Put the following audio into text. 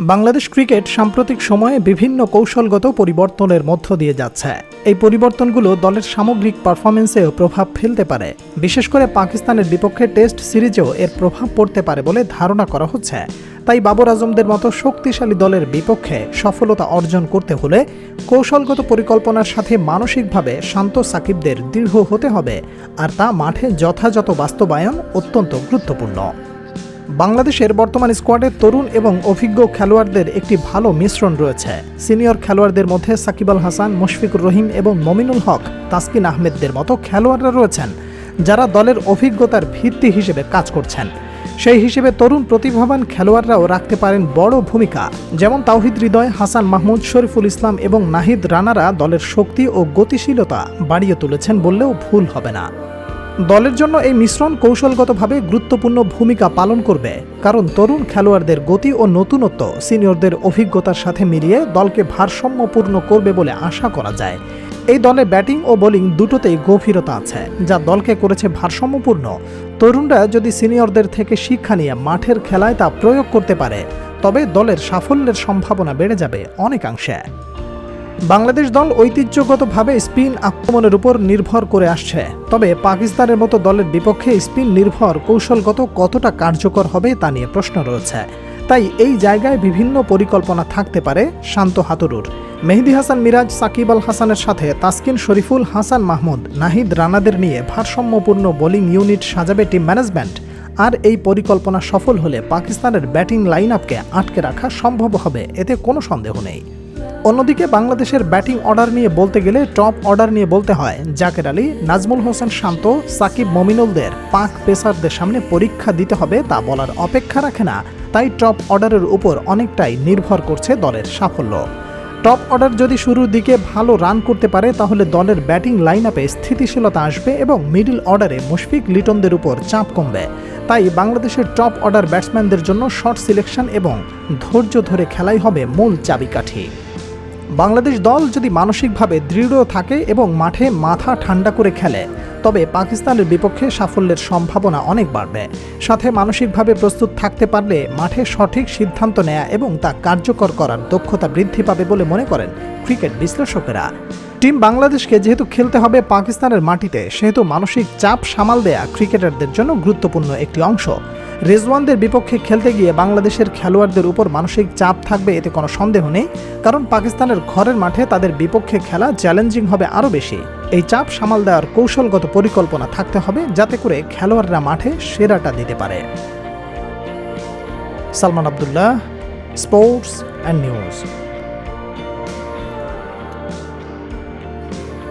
Bangladesh cricket সাম্প্রতিক সময়ে বিভিন্ন কৌশলগত পরিবর্তনের মধ্য দিয়ে যাচ্ছে। এই পরিবর্তনগুলো দলের সামগ্রিক পারফরমেন্সেও প্রভাব ফেলতে পারে। বিশেষ করে পাকিস্তানের বিপক্ষে টেস্ট সিরিজেও এর প্রভাব পড়তে পারে বলে ধারণা করা হচ্ছে। তাই বাবর আজমদের মতো শক্তিশালী দলের বিপক্ষে সফলতা অর্জন করতে হলে কৌশলগত পরিকল্পনার সাথে মানসিকভাবে শান্ত সাকিবদের দৃঢ় হতে হবে। আর তা মাঠে যথাযথ বাস্তবায়ন অত্যন্ত গুরুত্বপূর্ণ। বাংলাদেশের বর্তমান স্কোয়াডে তরুণ এবং অভিজ্ঞ খেলোয়াড়দের একটি ভালো মিশ্রণ রয়েছে। সিনিয়র খেলোয়াড়দের মধ্যে সাকিব আল হাসান, মুশফিকুর রহিম এবং মমিনুল হক, তাসকিন আহমেদদের মতো খেলোয়াড়রা রয়েছেন, যারা দলের অভিজ্ঞতার ভিত্তি হিসেবে কাজ করছেন। সেই হিসেবে তরুণ প্রতিভাবান খেলোয়াড়রাও রাখতে পারেন বড় ভূমিকা। যেমন তাওহিদ হৃদয়, হাসান মাহমুদ, শরীফুল ইসলাম এবং নাহিদ রানারা দলের শক্তি ও গতিশীলতা বাড়িয়ে তুলেছেন বললেও ভুল হবে না। দলের জন্য এই মিশ্রণ কৌশলগতভাবে গুরুত্বপূর্ণ ভূমিকা পালন করবে, কারণ তরুণ খেলোয়াড়দের গতি ও নতুনত্ব সিনিয়রদের অভিজ্ঞতার সাথে মিলিয়ে দলকে ভারসাম্যপূর্ণ করবে বলে আশা করা যায়। এই দলে ব্যাটিং ও বোলিং দুটোতেই গভীরতা আছে, যা দলকে করেছে ভারসাম্যপূর্ণ। তরুণরা যদি সিনিয়রদের থেকে শিক্ষা নিয়ে মাঠের খেলায় তা প্রয়োগ করতে পারে, তবে দলের সাফল্যের সম্ভাবনা বেড়ে যাবে অনেকাংশে। বাংলাদেশ দল ঐতিহ্যগতভাবে স্পিন আক্রমণের উপর নির্ভর করে আসছে। তবে পাকিস্তানের মতো দলের বিপক্ষে স্পিন নির্ভর কৌশলগত কতটা কার্যকর হবে তা নিয়ে প্রশ্ন রয়েছে। তাই এই জায়গায় বিভিন্ন পরিকল্পনা থাকতে পারে শান্ত হাতুরুর। মেহেদি হাসান মিরাজ, সাকিব আল হাসানের সাথে তাসকিন শরীফুল, হাসান মাহমুদ, নাহিদ রানাদের নিয়ে ভারসাম্যপূর্ণ বোলিং ইউনিট সাজাবে টিম ম্যানেজমেন্ট। আর এই পরিকল্পনা সফল হলে পাকিস্তানের ব্যাটিং লাইন আপকে আটকে রাখা সম্ভব হবে, এতে কোনো সন্দেহ নেই। অন্যদিকে বাংলাদেশের ব্যাটিং অর্ডার নিয়ে বলতে গেলে টপ অর্ডার নিয়ে বলতে হয়। জাকের আলী, নাজমুল হোসেন শান্ত, সাকিব মমিনুলদের পাক পেসারদের সামনে পরীক্ষা দিতে হবে তা বলার অপেক্ষা রাখে না। তাই টপ অর্ডারের উপর অনেকটাই নির্ভর করছে দলের সাফল্য। টপ অর্ডার যদি শুরুর দিকে ভালো রান করতে পারে, তাহলে দলের ব্যাটিং লাইন আপে স্থিতিশীলতা আসবে এবং মিডল অর্ডারে মুশফিক লিটনদের উপর চাপ কমবে। তাই বাংলাদেশের টপ অর্ডার ব্যাটসম্যানদের জন্য শর্ট সিলেকশন এবং ধৈর্য ধরে খেলাই হবে মূল চাবিকাঠি। বাংলাদেশ দল যদি মানসিকভাবে দৃঢ় থাকে এবং মাঠে মাথা ঠান্ডা করে খেলে, তবে পাকিস্তানের বিপক্ষে সাফল্যের সম্ভাবনা অনেক বাড়বে। সাথে মানসিকভাবে প্রস্তুত থাকতে পারলে মাঠে সঠিক সিদ্ধান্ত নেয়া এবং তা কার্যকর করার দক্ষতা বৃদ্ধি পাবে বলে মনে করেন ক্রিকেট বিশ্লেষকেরা। টিম বাংলাদেশকে যেহেতু খেলতে হবে পাকিস্তানের মাটিতে, সেহেতু মানসিক চাপ সামাল দেয়া ক্রিকেটারদের জন্য গুরুত্বপূর্ণ একটি অংশ। রেজওয়ানদের বিপক্ষে খেলতে গিয়ে বাংলাদেশের খেলোয়াড়দের উপর মানসিক চাপ থাকবে এতে কোনো সন্দেহ নেই, কারণ পাকিস্তানের ঘরের মাঠে তাদের বিপক্ষে খেলা চ্যালেঞ্জিং হবে আরও বেশি। এই চাপ সামাল দেওয়ার কৌশলগত পরিকল্পনা থাকতে হবে যাতে করে খেলোয়াড়রা মাঠে সেরাটা দিতে পারে। Salman Abdullah, sports and news.